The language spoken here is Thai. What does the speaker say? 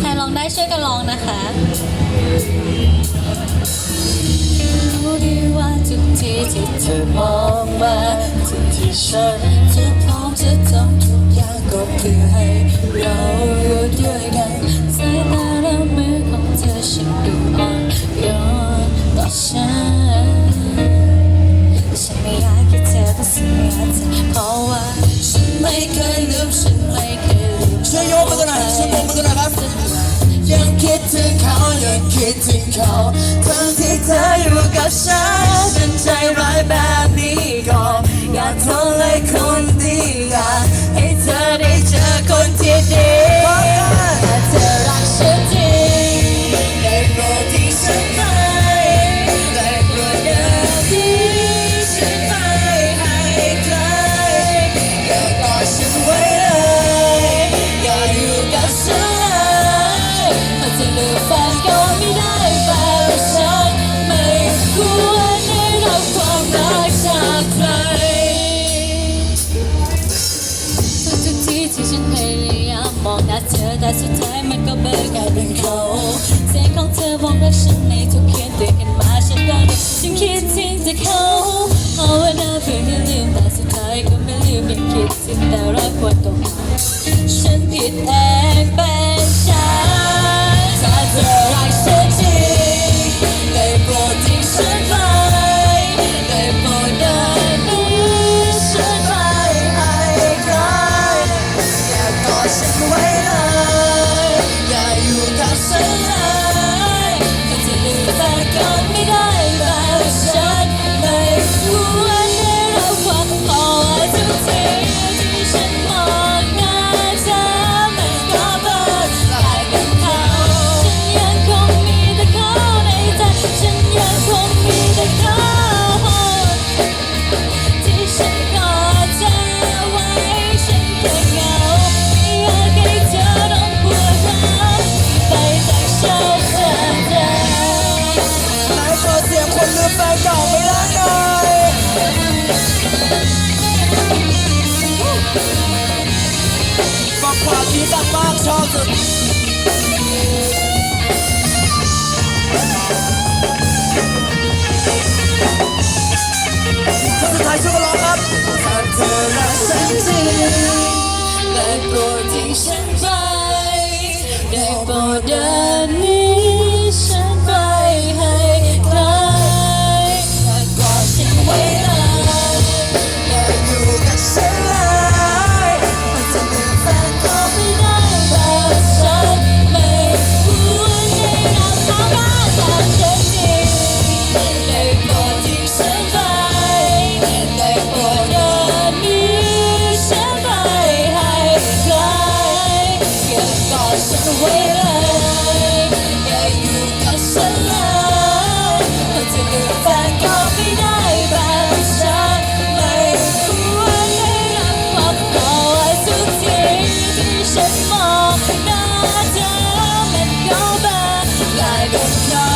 ใครลองได้ช่วยกันลองนะคะดีว่าทุกทีที่เธอมองมาทุกที่ฉันจะพร้อมจะทำทุกอย่างก็เพื่อให้เรา ยังคิดถึงเขายังคิดถึงเขาทั้งที่เธออยู่กับฉัน เธอแต่สุดท้ายมันก็เบิกกลายเป็นเขาเสียงของเธอบอกรักฉันในทุกเคียนตื่นขึ้นมาฉันก็ฉันคิดถึงแต่เขาภาวนาเพื่อให้ลืมแต่สุดท้ายก็ไม่ลืมยังคิดถึงแต่รักกว่าตรงฉันผิดเองไป so low. คนลืมแก่วไงควดีดังมากชอบสุดท่านสุดท้ายช่วยร้องครับถ้าเธอรักฉันจริได้โปรทิ้ฉันไปได้โปรดเดิน ฉันบอกให้หน้าเธอมันเข้าบ้านกลายเป็นเขา